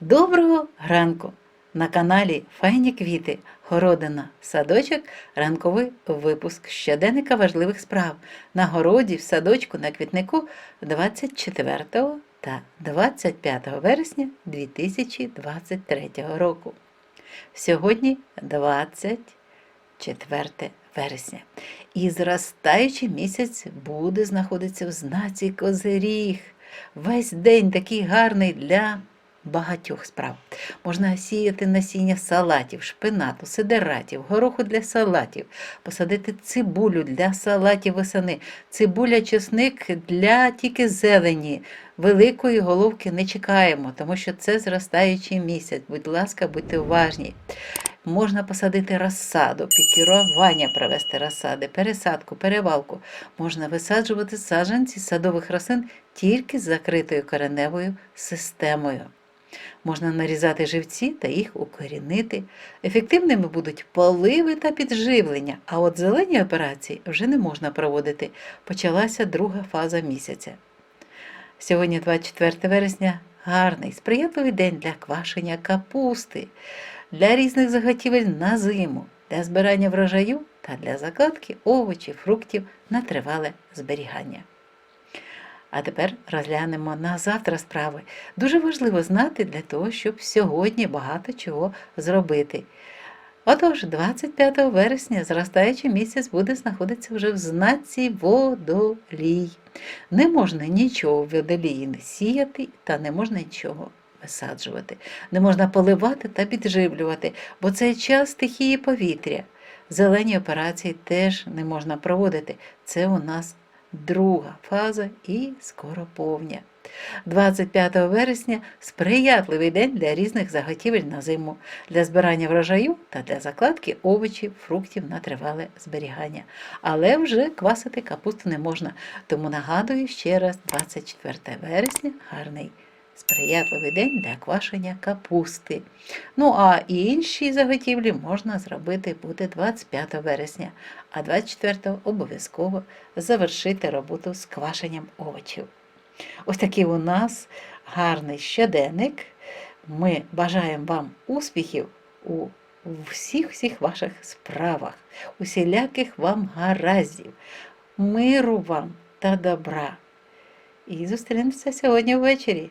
Доброго ранку! На каналі Файні квіти, городина, садочок, ранковий випуск щоденника важливих справ на городі, в садочку, на квітнику 24 та 25 вересня 2023 року. Сьогодні 24 вересня. І зростаючий місяць буде знаходитися в знаці Козиріг. Весь день такий гарний для багатьох справ. Можна сіяти насіння салатів, шпинату, сидератів, гороху для салатів, посадити цибулю для салатів весени, цибуля, чесник для тільки зелені. Великої головки не чекаємо, тому що це зростаючий місяць. Будь ласка, будьте уважні. Можна посадити розсаду, пікірування провести розсади, пересадку, перевалку. Можна висаджувати саджанці садових рослин тільки з закритою кореневою системою. Можна нарізати живці та їх укорінити. Ефективними будуть поливи та підживлення, а от зелені операції вже не можна проводити. Почалася друга фаза місяця. Сьогодні, 24 вересня, гарний, сприятливий день для квашення капусти, для різних заготівель на зиму, для збирання врожаю та для закладки овочів, фруктів на тривале зберігання. А тепер розглянемо на завтра справи. Дуже важливо знати для того, щоб сьогодні багато чого зробити. Отож, 25 вересня зростаючий місяць буде знаходитися вже в знаці водолій. Не можна нічого в водолії не сіяти та не можна нічого висаджувати. Не можна поливати та підживлювати, бо це час стихії повітря. Зелені операції теж не можна проводити. Це у нас друга фаза і скоро повня. 25 вересня сприятливий день для різних заготівель на зиму, для збирання врожаю та для закладки овочів, фруктів на тривале зберігання. Але вже квасити капусту не можна, тому нагадую ще раз 24 вересня гарний. Сприятливий день для квашення капусти. Ну а інші заготівлі можна зробити буде 25 вересня, а 24 обов'язково завершити роботу з квашенням овочів. Ось такий у нас гарний щоденник. Ми бажаємо вам успіхів у всіх всіх ваших справах, усіляких вам гараздів, миру вам та добра. І зустрінемося сьогодні ввечері.